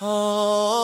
เ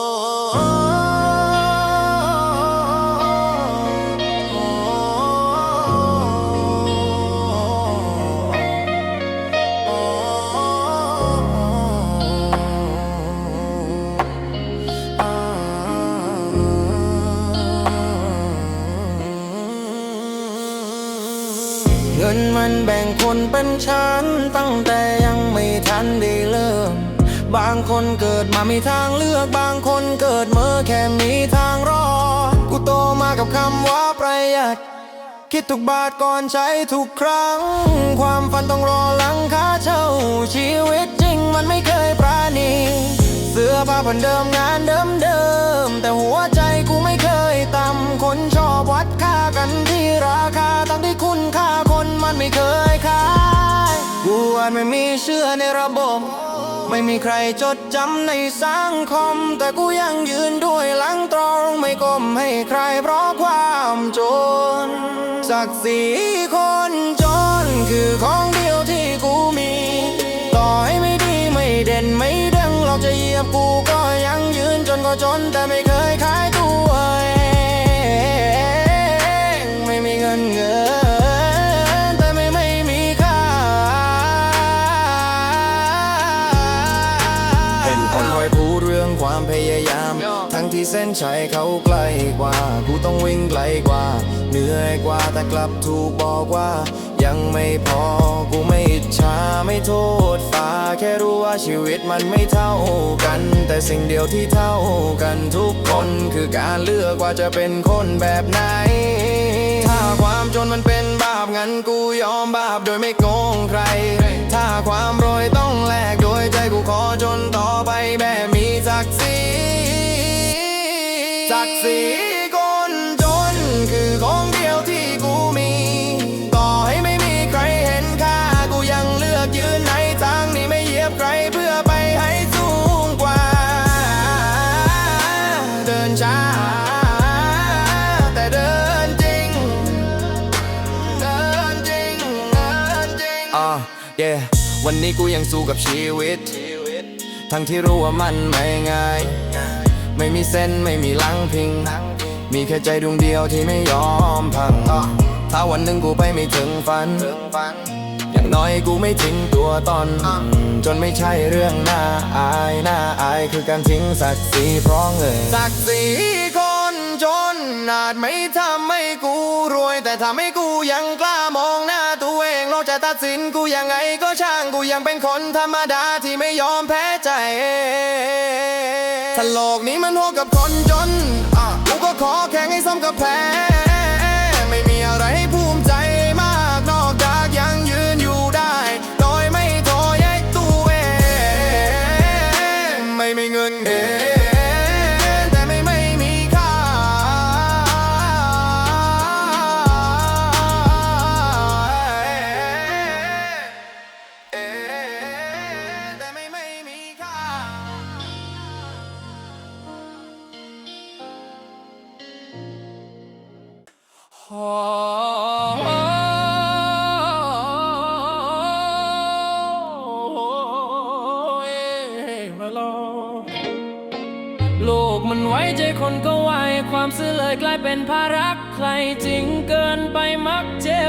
ดมามีทางเลือกบางคนเกิดเมื่อแค่มีทางรอดกูโตมากับคำว่าประหยัด คิดทุกบาทก่อนใช้ทุกครั้ง ความฝันต้องรอหลังค่าเช่า ชีวิตจริงมันไม่เคยปราณี เสื้อผ้าพันเดิมงานเดิมเดิม แต่หัวใจกูไม่เคยต่ำคนชอบวัดค่ากันที่ราคาตั้งที่คุณค่าคนมันไม่เคยขายกูอาจไม่มีเชื่อในระบบ ไม่มีใครจดจำในสังคม แต่กูยังยืนด้วยหลังตรง ไม่ก้มให้ใครเพราะความจน ศักดิ์ศรีคนจนคือของเดียวที่กูมี ต่อให้ไม่ดีไม่เด่นไม่ดังหรอกจะเหยียบกูก็ยังยืนจนก็จนแต่ไม่เคยขาย งที่เส้นชัยเขาไกลกว่า กูต้องวิ่งไกลกว่า เหนื่อยกว่าแต่กลับถูกบอกว่า ยังไม่พอ กูไม่อิจฉาไม่โทษฟ้า แค่รู้ว่าชีวิตมันไม่เท่ากัน แต่สิ่งเดียวที่เท่ากันทุกคนคือการเลือกว่าจะเป็นคนแบบไหน ถ้าความจนมันเป็นบาปงั้นกูยอมบาปโดยไม่โกงใคร ถ้าความ ศักดิ์ศรีคนจนคือของเดียวที่กูมี ต่อให้ไม่มีใครเห็นค่า กูยังเลือกยืนในทางนี้ไม่เหยียบใครเพื่อไปให้สูงกว่า เดินช้า แต่เดินจริง เดินจริง เดินจริงอ่า yeah วันนี้กูยังสู้กับชีวิต ทั้งที่รู้ว่ามันไม่ง่าย ไม่มีเส้นไม่มีลังพิง มีแค่ใจดวงเดียวที่ไม่ยอมพัง ถ้าวันหนึ่งกูไปไม่ถึงฝัน อย่างน้อยกูไม่ทิ้งตัวตอน จนไม่ใช่เรื่องน่าอายน่าอายคือการทิ้งศักดิ์ศรีเพราะเงินศักดิ์ศรีคนจนอาจไม่ทำให้กูรวย แต่ทำให้กูยังกล้ามองหน้าตัวเองนอกจากตัดสินกูยังไงก็ช่างกูยังเป็นคนธรรมดาที่ไม่ยอมแพ้ใจ โลกนี้มันโหดกับคนจนอะกูก็ขอแข่งให้สมกับแพ้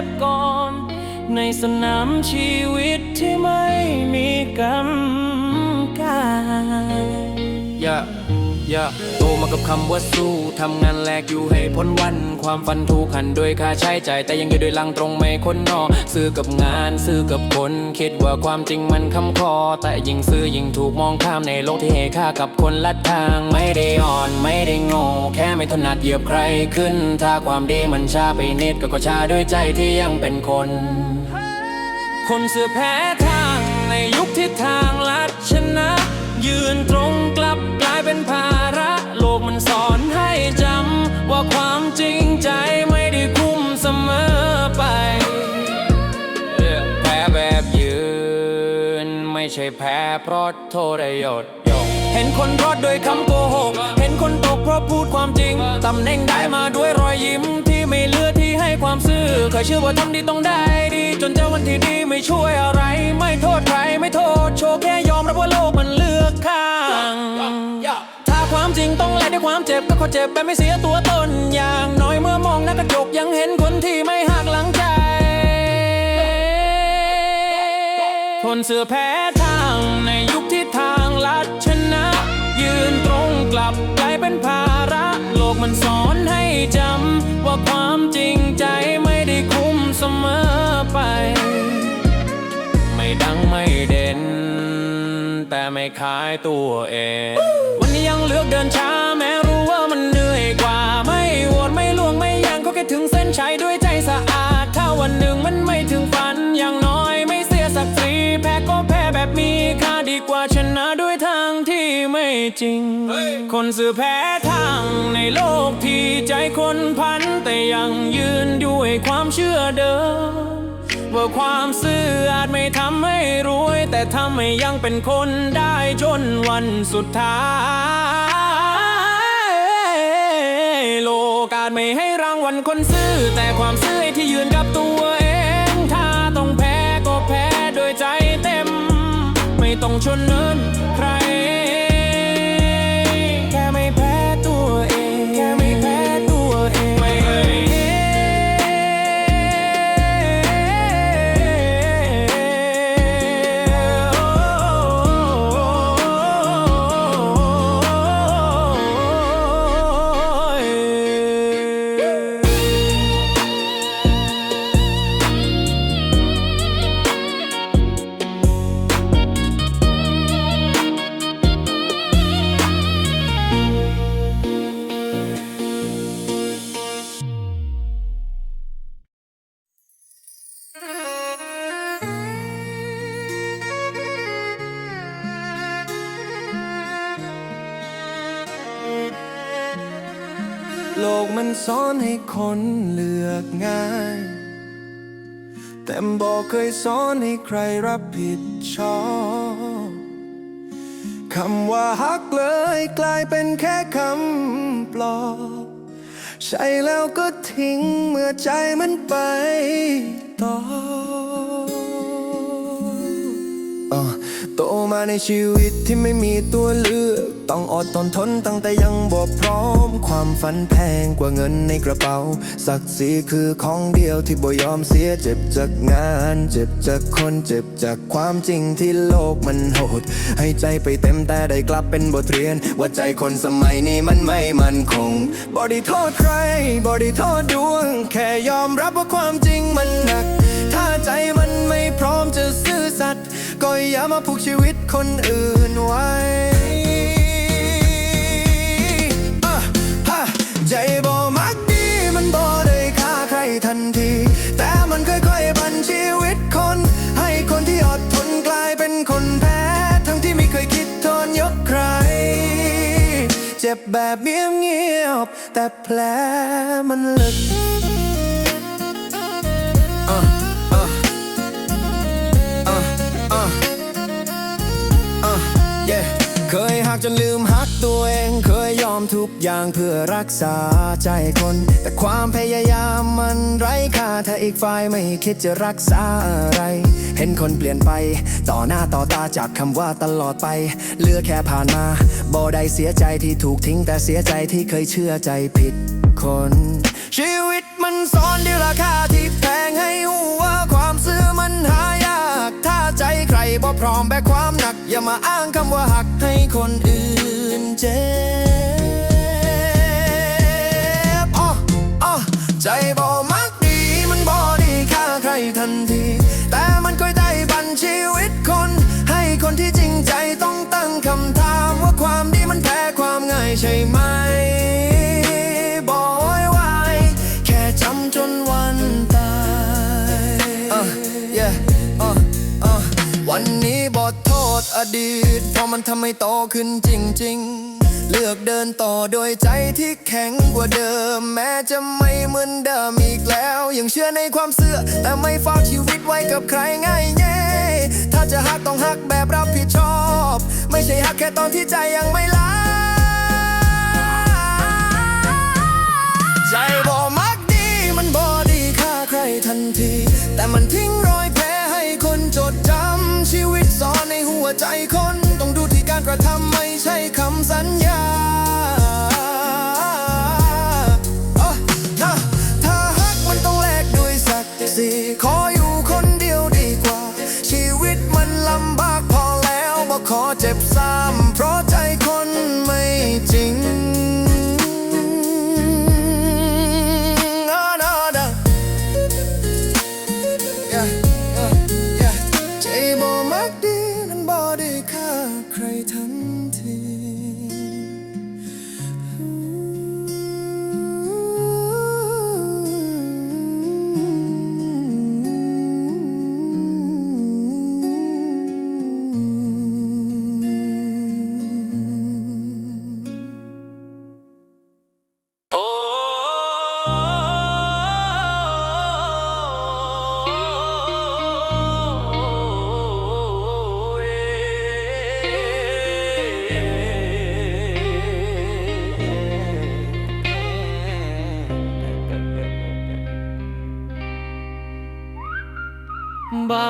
บก่อน ในสนามชีวิตที่ไม่มีกำกายอ ยาโตมากับคำว่าสู้ทำงานแลกอยู่ให้พ้นวัน ความฝันถูกหันโดยค่าใช้จ่ายแต่ยังอยู่ด้วยลังตรงไม่คนนอกซื้อกับงานซื้อกับคน คิดว่าความจริงมันคำคอ แต่ยิ่งซื้อยิ่งถูกมองข้ามในโลกที่ให้ค่ากับคนลัดทางไม่ได้อ่อนไม่ได้โง่แค่ไม่ถนัดเหยียบใครขึ้น ถ้าความดีมันช้าไปนิดก็ก็ช้าด้วยใจที่ยังเป็นคน คนเสือแพ้ทางในยุคที่ทางลัดชนะ ยืนตรงกลับกลายเป็นภา เพราะโทษยศเห็นคนรอดโดวยคำโกหก เห็นคนตกเพราะพูดความจริง ตำแหน่งได้มาด้วยรอยยิ้มที่ไม่เลือที่ให้ความซื่อ เคยเชื่อว่าทำดีต้องได้ดี จนเจอวันที่ดีไม่ช่วยอะไร ไม่โทษใครไม่โทษโชว์แค่ยอมรับว่าโลกมันเลือกข้างความจริงต้องแลกด้วยความเจ็บก็ขอเจ็บแบบไม่เสียตัวตน อย่างน้อยเมื่อมองหน้ากระจกยังเห็นคนที่ไม่หักหลังใจ คนเสือแพ้ทา ไป ไม่ดังไม่เด่น แต่ไม่ขายตัวเอง วันนี้ยังเลือกเดินช้าแม้รู้ว่ามันเหนื่อยกว่า ไม่โหวตไม่ลวงไม่แยังก็แค่ถึงเส้นชัยด้วยใจสะอาด ถ้าวันหนึ่งมันไม่ถึงฝันอย่างน้อยไม่เสียศักดิ์ศรีแพ้ก็แพ้แบบมีค่าดีกว่าชนะด้วยทางที่ไม่จริง คนสื่อแพ้ทางในโลกที่ใจคนพันแต่ยังยืนด้วยความเชื่อเดิม ว่าความซื่ออาจไม่ทำให้รวย แต่ทำให้ยังเป็นคนได้จนวันสุดท้าย โลกาดไม่ให้รางวัลคนซื่อ แต่ความซื่อที่ยืน ลือกง่าย แต่บอกเคยสอนให้ใครรับผิดชอบคำว่าฮักเลยกลายเป็นแค่คำปลอบใช่แล้วก็ทิ้งเมื่อใจมันไปต่อ โตมาในชีวิตที่ไม่มีตัวเลือกต้องอดทนทนตั้งแต่ยังบ่พร้อม ความฝันแพงกว่าเงินในกระเป๋า ศักดิ์ศรีคือของเดียวที่บ่ยอมเสียเจ็บจากงาน เจ็บจากคนเจ็บจากความจริงที่โลกมันโหด ให้ใจไปเต็มแต่ได้กลับเป็นบทเรียน ว่าใจคนสมัยนี้มันไม่มั่นคงบ่ได้โทษใครบ่ได้โทษดวง แค่ยอมรับว่าความจริงมันหนัก ถ้าใจมันไม่พร้อมจะซื่อสัตย์ ก็อย่ามาผูกชีวิตคนอื่นไว้อะฮะใจบ่มักดีมันบ่ได้ฆ่าใครทันที แต่มันค่อยๆบันชีวิตคน ให้คนที่อดทนกลายเป็นคนแพ้ ทั้งที่ไม่เคยคิดทนยกใคร เจ็บแบบเงียบๆแต่แผลมันลึก อย่างเพื่อรักษาใจคน แต่ความพยายามมันไร้ค่าถ้าอีกฝ่ายไม่คิดจะรักษาอะไร เห็นคนเปลี่ยนไป ต่อหน้าต่อตาจากคำว่าตลอดไปเลือแค่ผ่านมาบ่ได้เสียใจที่ถูกทิ้ง แต่เสียใจที่เคยเชื่อใจผิดคน ชีวิตมันสอนด้วยราคาที่แพงให้หูว่าความซื่อมันหายาก ถ้าใจใครบ่พร้อมแบกความหนัก อย่ามาอ้างคำว่าหักให้คนอื่นเจ็บ อดีต เพราะมันทำให้โตขึ้นจริง ๆ เลือกเดินต่อโดยใจที่แข็งกว่าเดิม แม้จะไม่เหมือนเดิมอีกแล้ว ยังเชื่อในความเสื่อ แต่ไม่ฝากชีวิตไว้กับใครง่ายแย่ถ้าจะหักต้องหักแบบรับผิดชอบ ไม่ใช่หักแค่ตอนที่ใจยังไม่ลา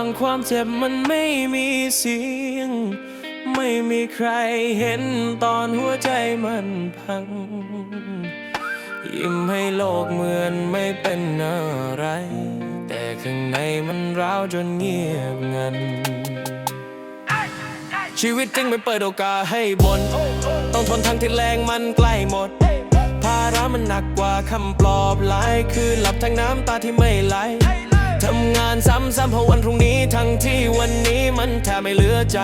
งความเจ็บมันไม่มีเสียง ไม่มีใครเห็นตอนหัวใจมันพัง ยิ้มให้โลกเหมือนไม่เป็นอะไร แต่ข้างในมันร้าวจนเงียบงัน ชีวิตจริงไม่เปิดโอกาสให้บน ต้องทนทั้งที่แรงมันใกล้หมด ภาระมันหนักกว่าคำปลอบหลาย คือหลับทั้งน้ำตาที่ไม่ไหลำงานซ้ำๆเพราะวันพรุ่งนี้ทั้งที่วันนี้มันแทบไม่เหลือใจ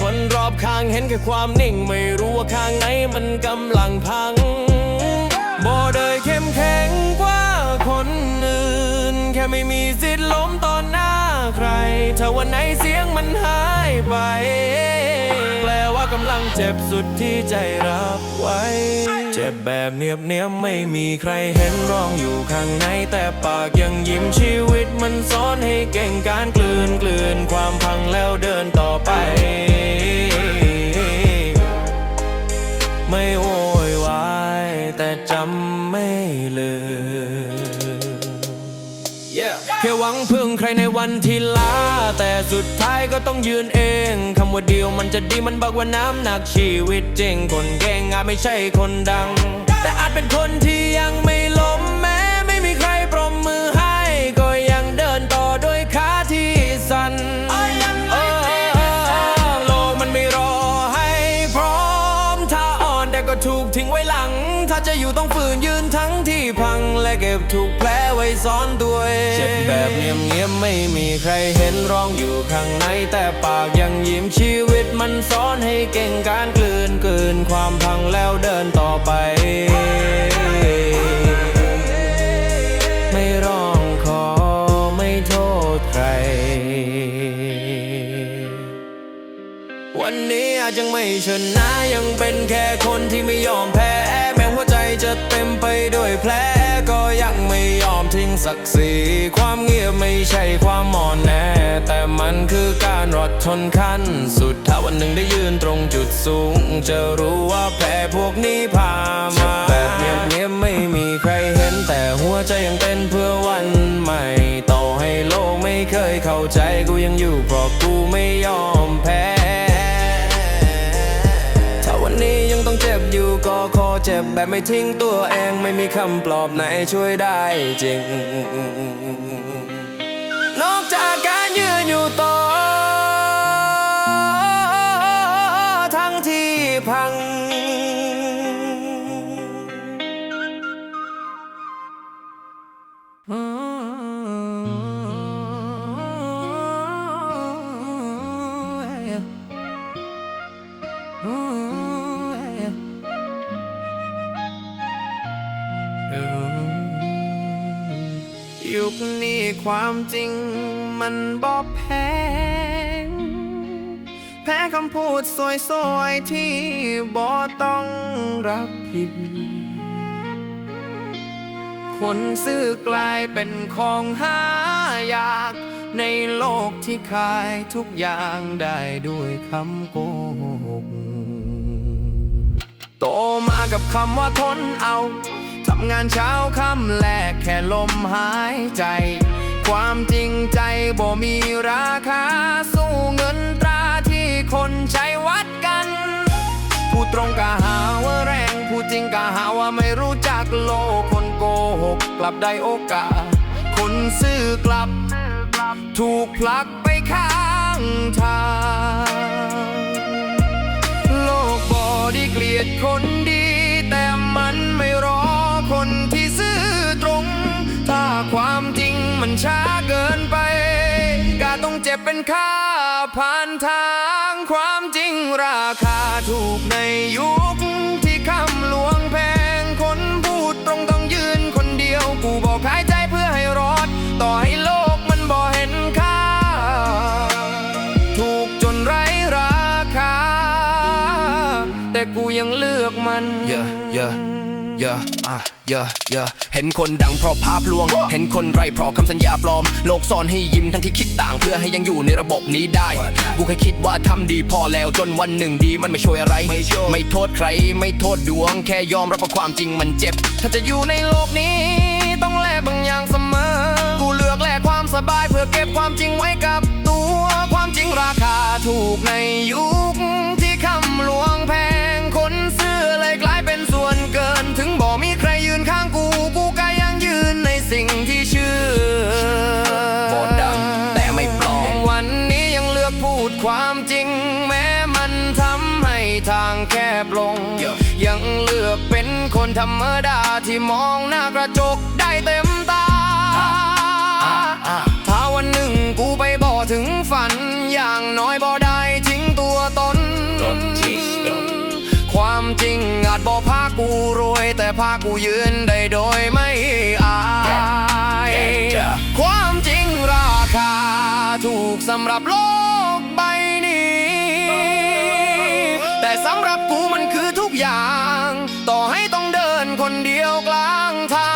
คนรอบข้างเห็นแค่ความนิ่ง ไม่รู้ว่าข้างไหนมันกำลังพังบ่ได้เข้มแข็งกว่าคนอื่น แค่ไม่มีสิทธิ์ล้มตอนหน้าใคร ถ้าวันไหนเสียงมันหายไป แปลว่ากำลังเจ็บสุดที่ใจรับไว้ เจ็บแบบเนียบเนียบไม่มีใครเห็นร้องอยู่ข้างใน แต่ปากยังยิ้มชีวิตมันสอนให้เก่งการกลืนกลืนความพังแล้วเดินต่อไป ไม่โวยวายแต่จำไม่ลืม แค่หวังพึ่งใครในวันที่ล้า แต่สุดท้ายก็ต้องยืนเอง คำว่าเดียวมันจะดีมันบอกว่าน้ำหนักชีวิตจริง คนเก่งอาจไม่ใช่คนดัง แต่อาจเป็นคนที่ยังไม่ ใครเห็นร้องอยู่ข้างในแต่ปากยังยิ้มชีวิตมันสอนให้เก่งการกลืนกลืนความพังแล้วเดินต่อไป ไม่ร้องขอไม่โทษใคร วันนี้อาจยังไม่ชนะยังเป็นแค่คนที่ไม่ยอมแพ้ แม้หัวใจจะเต็มไปด้วยแผล ทิ้งศักดิ์ศรีความเงียบไม่ใช่ความอ่อนแอแต่มันคือการรอดทนขั้น สุดถ้าวันหนึ่งได้ยืนตรงจุดสูง จะรู้ว่าแผลพวกนี้พามา บแบบไม่ทิ้งตัวเองไม่มีคำปลอบไหนช่วยได้จริง นอกจากการยืนอยู่ต่อ คนี้ความจริงมันบอบแพงแพ้คำพูดสวยๆ ที่บอต้องรับผิด คนซื้อกลายเป็นของหายาก ในโลกที่ขายทุกอย่างได้ด้วยคำโกหก โตมากับคำว่าทนเอา ทำงานเช้าค่ำแลกแค่ลมหายใจ ความจริงใจบ่มีราคา สู้เงินตราที่คนใช้วัดกันพูดตรงก็หาว่าแรงพูดจริงก็หาว่าไม่รู้จักโลกคนโกหกกลับได้โอกาส คนซื่อกลับ ถูกผลักไปข้างทาง โลกบอได้เกลียดคนดี แต่มันไม่รอคนที่ซื่อตรง ถ้าความจริง มันช้าเกินไปกาต้องเจ็บเป็นค่าผ่านทางความจริงราคาถูกในยุค อะ yeah, yeah เห็นคนดังเพราะภาพลวง เห็นคนไร้เพราะคำสัญญาปลอม โลกซ่อนให้ยิ้มทั้งที่คิดต่างเพื่อให้ยังอยู่ในระบบนี้ได้ กูแค่คิดว่าทำดีพอแล้วจนวันหนึ่งดีมันไม่ช่วยอะไร ไม่โทษใคร ไม่โทษดวง แค่ยอมรับว่าความจริงมันเจ็บ ถ้าจะอยู่ในโลกนี้ ต้องแลกบางอย่างเสมอคกูเลือกแลกความสบายเพื่อเก็บความจริงไว้กับตัว ความจริงราคาถูกในยุค รรมดาที่มองหน้ากระจกได้เต็มตา ถ้าวันหนึ่งกูไปบ่ถึงฝัน อย่างน้อยบ่ได้ทิ้งตัวตน ความจริงอาจบ่พากูรวย แต่พากูยืนได้โดยไม่อาย ความจริงราคาถูกสำหรับโลกใบนี้ แต่สำหรับกูมันคือทุกอย่าง คนเดียวกลางทา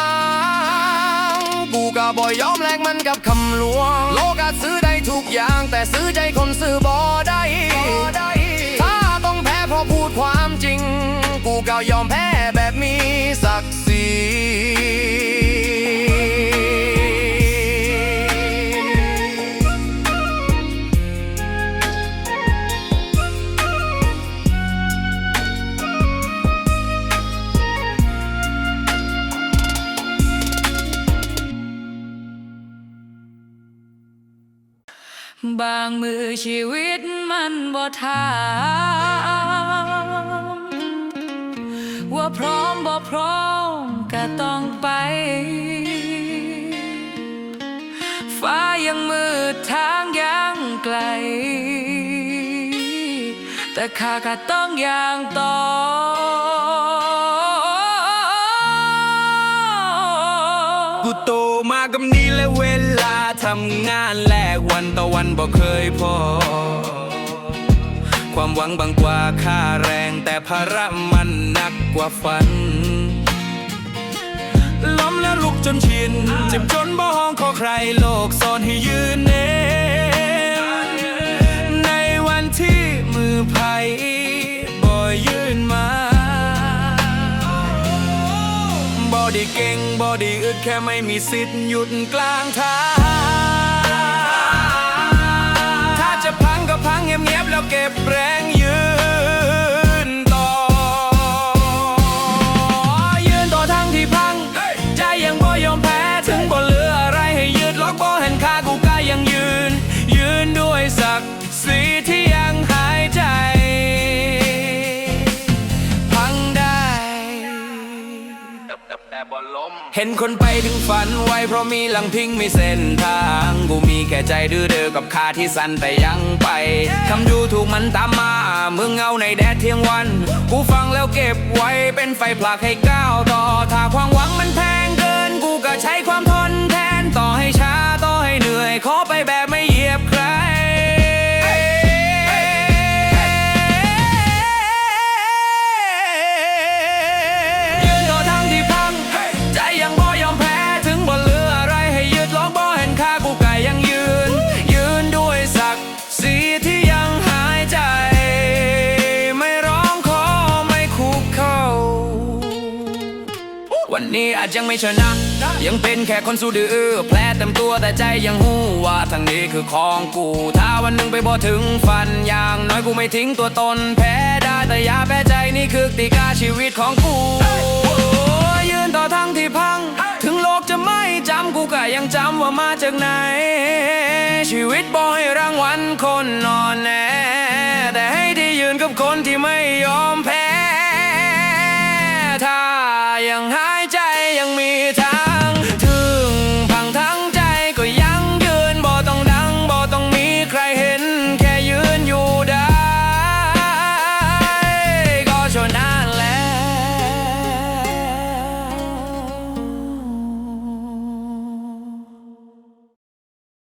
ง กูก็บ่ยอมแลกมันกับคำลวง โลกาซื้อได้ทุกอย่างแต่ซื้อใจคนซื้อบอด บางมือชีวิตมันบ่ถามว่าพร้อมบ่พร้อมก็ต้องไป ฟ้ายังมืดทางยังไกล แต่ข้าก็ต้องอย่างต่อกูโต มากับนี้และเวลาทำงานแลกวันต่อวันบ่เคยพอ ความหวังบางกว่าค่าแรง แต่ภาระมันหนักกว่าฝัน ล้มแล้วลุกจนชิน เจ็บจนบ่ห้องขอใครโลกสอนให้ยืนเอง ดี้เก่งบอดี้อึดแค่ไม่มีสิทธิ์หยุดกลางทาง ถ้าจะพังก็พังเงียบๆแล้วเก็บแรง เห็นคนไปถึงฝันไวเพราะมีหลังพิงมีเส้นทาง กูมีแค่ใจดื้อเดอกับคาที่สั้นแต่ยังไปคำดูถูกมันตามมาเมื่อเงาในแดดเที่ยงวัน กูฟังแล้วเก็บไว้เป็นไฟผลักให้ก้าวต่อถ้าความหวังมันแพงเกิน กูก็ใช้ความทน อาจยังไม่ชนะ ยังเป็นแค่คนสู้ดื้อแผลเต็มตัวแต่ใจยังหูว่าทางนี้คือของกู ถ้าวันหนึ่งไปบ่ถึงฝันอย่างน้อยกูไม่ทิ้งตัวตน แพ้ได้แต่อย่าแพ้ใจนี่คือติกาชีวิตของกูยืนต่อทางที่พัง ถึงโลกจะไม่จำกูก็ยังจำว่ามาจากไหน ชีวิตบอยรางวัลคนนอนแน่